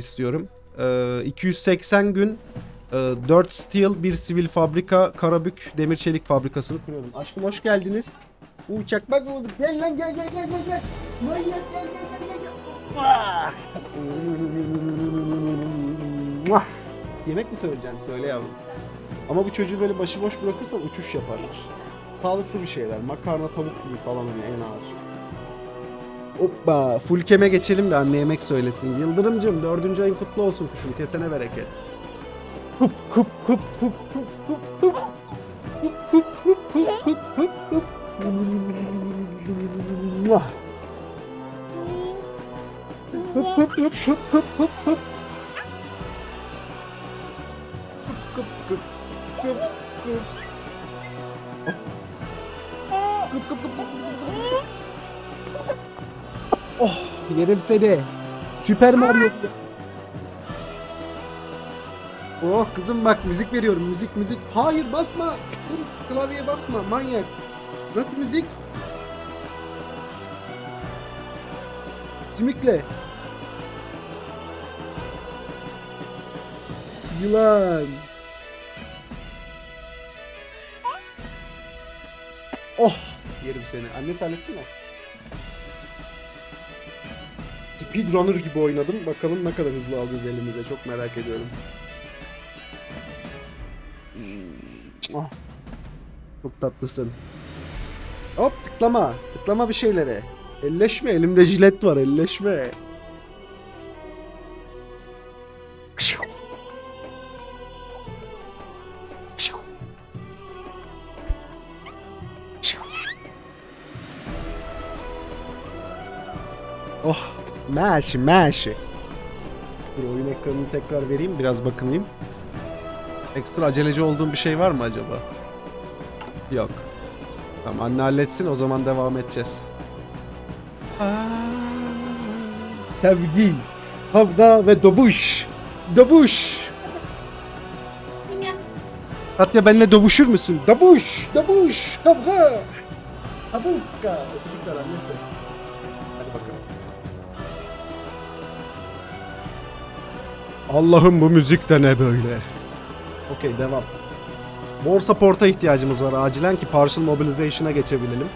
istiyorum. Ee, 280 gün e, 4 steel bir sivil fabrika Karabük demir çelik fabrikasını kuruyorum. Aşkım hoş geldiniz. Uçak bak. Gel lan gel gel gel gel gel. Manyak gel gel gel gel gel. Muah! Yemek mi söyleyeceksin? Söyle yavrum. Ama bu çocuğu böyle başıboş bırakırsan uçuş yaparlar. Sağlıklı bir şeyler. Makarna tavuk gibi falan hani en ağır. Hoppa. Full keme geçelim de anne yemek söylesin. Yıldırımcığım dördüncü ayın kutlu olsun kuşum. Kesene bereket. Hup hup hup hup hup hup hup. Hup hup hup hup hup hup hup. Hup hup hup hup hup hup hup. Hup hup hup hup hup. Hup hup hup hup hup. Yerim seni. Süper Mario. Oh kızım bak müzik veriyorum müzik müzik. Hayır basma. Klavyeye basma manyak. Nasıl müzik? Sümükle. Yılan. Oh yerim seni. Anne sen ettin mi? Speedrunner gibi oynadım. Bakalım ne kadar hızlı alacağız elimize. Çok merak ediyorum. Ah. Çok tatlısın. Hop tıklama. Tıklama bir şeylere. Elleşme. Elimde jilet var. Elleşme. Oh. Maşi maşi. Dur oyun ekranını tekrar vereyim biraz bakınayım. Ekstra aceleci olduğum bir şey var mı acaba? Yok. Tamam anne halletsin o zaman devam edeceğiz. Aa, sevgi, kavga ve dövüş. Dövüş. Katya benimle dövüşür müsün? Dövüş, dövüş, kavga. Kabukka. Öpücükler annesi. Allah'ım bu müzik de ne böyle? Okey devam. Borsa porta ihtiyacımız var acilen ki partial mobilization'a geçebilelim.